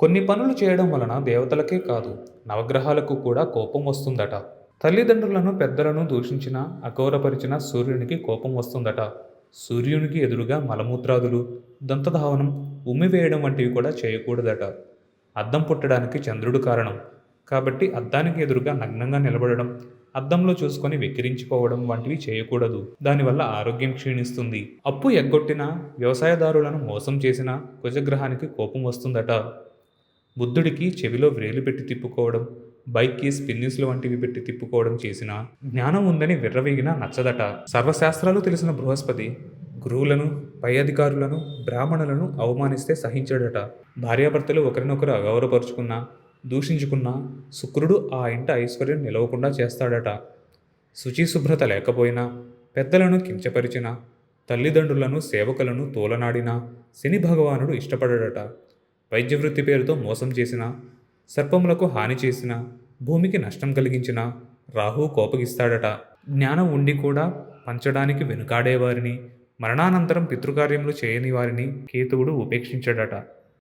కొన్ని పనులు చేయడం వలన దేవతలకే కాదు నవగ్రహాలకు కూడా కోపం వస్తుందట. తల్లిదండ్రులను పెద్దలను దూషించిన అగౌరపరిచిన సూర్యునికి కోపం వస్తుందట. సూర్యునికి ఎదురుగా మలమూత్రాదులు దంతధావనం ఉమ్మివేయడం వంటివి కూడా చేయకూడదట. అద్దం పుట్టడానికి చంద్రుడు కారణం. కాబట్టి అద్దానికి ఎదురుగా నగ్నంగా నిలబడడం అద్దంలో చూసుకొని వెక్కిరించుకోవడం వంటివి చేయకూడదు. దానివల్ల ఆరోగ్యం క్షీణిస్తుంది. అప్పు ఎగ్గొట్టిన వ్యవసాయదారులను మోసం చేసిన కుజగ్రహానికి కోపం వస్తుందట. బుద్ధుడికి చెవిలో వ్రేలు పెట్టి తిప్పుకోవడం బైక్కి స్పిన్నిస్లు వంటివి పెట్టి తిప్పుకోవడం చేసిన జ్ఞానం ఉందని విర్రవీగినా నచ్చదట. సర్వశాస్త్రాలు తెలిసిన బృహస్పతి గురువులను పై అధికారులను బ్రాహ్మణులను అవమానిస్తే సహించాడట. భార్యాభర్తలు ఒకరినొకరు అగౌరవపరుచుకున్నా దూషించుకున్నా శుక్రుడు ఆ ఇంట ఐశ్వర్యం నిలవకుండా చేస్తాడట. శుచి శుభ్రత లేకపోయినా పెద్దలను కించపరిచిన తల్లిదండ్రులను సేవకులను తోలనాడినా శని భగవానుడు ఇష్టపడడట. వైద్య వృత్తి పేరుతో మోసం చేసిన సర్పములకు హాని చేసిన భూమికి నష్టం కలిగించిన రాహు కోపగిస్తాడట. జ్ఞానం ఉండి కూడా పంచడానికి వెనుకాడేవారిని మరణానంతరం పితృకార్యములు చేయని వారిని కేతువుడు ఉపేక్షించాడట.